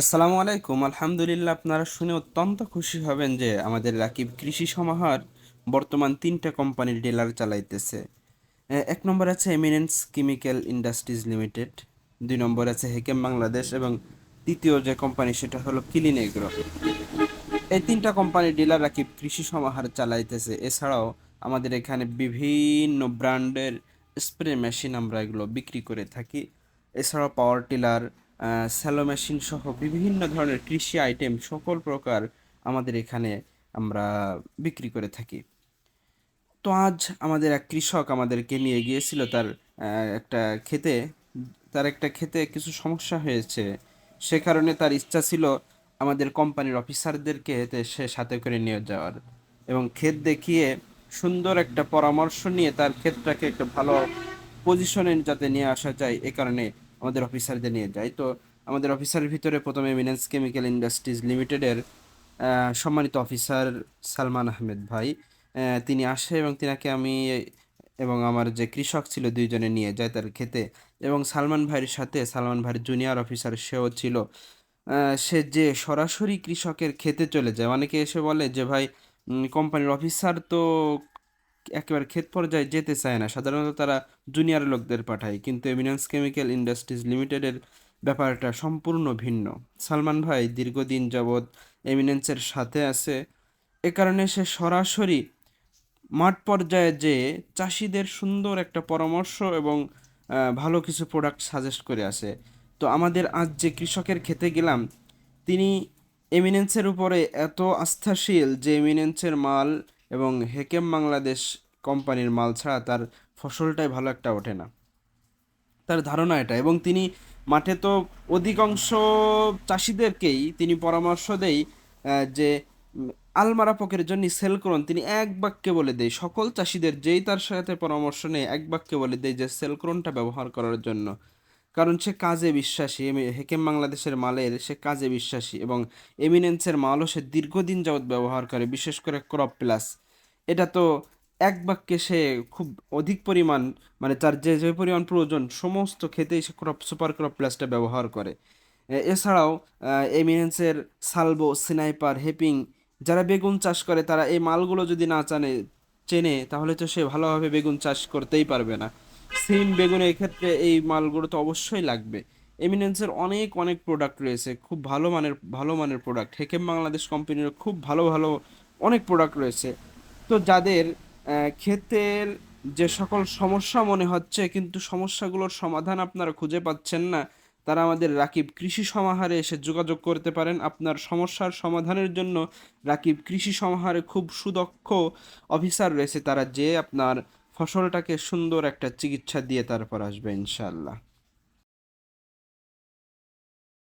আসসালামু আলাইকুম। আলহামদুলিল্লাহ, আপনারা শুনে অত্যন্ত খুশি হবেন যে আমাদের রাকিব কৃষি সমাহার বর্তমান তিনটা কোম্পানির ডিলার চালাইতেছে। এক নম্বর আছে এমিনেন্স কেমিক্যাল ইন্ডাস্ট্রিজ লিমিটেড দুই নম্বর আছে হেকেম বাংলাদেশ এবং তৃতীয় যে কোম্পানি সেটা হলো ক্লিন এগ্রো এই তিনটা কোম্পানির ডিলার রাকিব কৃষি সমাহার চালাইতেছে। এছাড়াও আমাদের এখানে বিভিন্ন ব্র্যান্ডের স্প্রে মেশিন আমরা এগুলো বিক্রি করে থাকি। এছাড়াও পাওয়ার টিলার স্যালো মেশিন সহ বিভিন্ন ধরনের কৃষি আইটেম সকল প্রকার আমাদের এখানে আমরা বিক্রি করে থাকি। তো আজ আমাদের এক কৃষক আমাদেরকে নিয়ে গিয়েছিল, তার একটা খেতে তার একটা খেতে কিছু সমস্যা হয়েছে। সে কারণে তার ইচ্ছা ছিল আমাদের কোম্পানির অফিসারদেরকে এতে সে সাথে করে নিয়ে যাওয়ার এবং ক্ষেত দেখিয়ে সুন্দর একটা পরামর্শ নিয়ে তার ক্ষেতটাকে একটা ভালো পজিশনে যাতে নিয়ে আসা যায়, এ কারণে আমাদের অফিসারদের নিয়ে যায়। তো আমাদের অফিসারের ভিতরে প্রথমে এমিনেন্স কেমিক্যাল ইন্ডাস্ট্রিজ লিমিটেডের সম্মানিত অফিসার সালমান আহমেদ ভাই তিনি আসে এবং তিনাকে আমি এবং আমার যে কৃষক ছিল দুইজনে নিয়ে যায় তার খেতে। এবং সালমান ভাইয়ের সাথে, সালমান ভাইয়ের জুনিয়র অফিসার সেও ছিল সে যে সরাসরি কৃষকের খেতে চলে যায়। অনেকে এসে বলে যে, ভাই কোম্পানির অফিসার তো একেবারে ক্ষেত পর্যায়ে যেতে চায় না। সাধারণত তারা জুনিয়র লোকদের পাঠায়, কিন্তু এমিনেন্স কেমিক্যাল ইন্ডাস্ট্রিজ লিমিটেডের ব্যাপারটা সম্পূর্ণ ভিন্ন। সালমান ভাই দীর্ঘদিন যাবৎ এমিনেন্সের সাথে আছে। এ কারণে সে সরাসরি মাঠ পর্যায়ে যে চাষিদের সুন্দর একটা পরামর্শ এবং ভালো কিছু প্রোডাক্ট সাজেস্ট করে আসে। তো আমাদের আজ যে কৃষকের খেতে গেলাম, তিনি এমিনেন্সের উপরে এত আস্থাশীল যে এমিনেন্সের মাল এবং হেকেম বাংলাদেশ কোম্পানির মাল ছাড়া তার ফসলটাই ভালো একটা ওঠে না। তার ধারণা এটা এবং তিনি মাঠে তো অধিকাংশ চাষিদেরকেই তিনি পরামর্শ দেই যে আলমারা পকের জন্য সেল করুন। তিনি এক বাক্যে বলে দেয় সকল চাষিদের যেই তার সাথে পরামর্শ নেয় এক বাক্যে বলে দেয় যে সেলক্রনটা ব্যবহার করার জন্য। কারণ সে কাজে বিশ্বাসী হেকেম বাংলাদেশের মালের সে কাজে বিশ্বাসী এবং এমিনেন্সের মালও সে দীর্ঘদিন যাবৎ ব্যবহার করে, বিশেষ করে ক্রপ প্লাস। এটা তো এক বাক্যে সে খুব অধিক পরিমাণ মানে তার যে যে পরিমাণ প্রয়োজন, সমস্ত ক্ষেতেই সে ক্রপ সুপার ক্রপ প্লাসটা ব্যবহার করে। এছাড়াও এমিনেন্সের সালবো স্নাইপার হেপিং, যারা বেগুন চাষ করে, তারা এই মালগুলো যদি না জানে, চেনে, তাহলে তো সে ভালোভাবে বেগুন চাষ করতেই পারবে না। সিম বেগুনের ক্ষেত্রে এই মালগুলো তো অবশ্যই লাগবে। এমিনেন্সের অনেক অনেক প্রোডাক্ট রয়েছে, খুব ভালো মানের ভালো মানের প্রোডাক্ট হেকেম বাংলাদেশ কোম্পানির খুব ভালো ভালো অনেক প্রোডাক্ট রয়েছে। তো যাদের ক্ষেতের যে সকল সমস্যা মনে হচ্ছে, কিন্তু সমস্যাগুলোর সমাধান আপনারা খুঁজে পাচ্ছেন না, তারা আমাদের রাকিব কৃষি সমাহারে এসে যোগাযোগ করতে পারেন। আপনার সমস্যার সমাধানের জন্য রাকিব কৃষি সমাহারে খুব সুদক্ষ অফিসার রয়েছে। তারা যে আপনার ফসলটাকে সুন্দর একটা চিকিৎসা দিয়ে তারপর আসবে ইনশাল্লাহ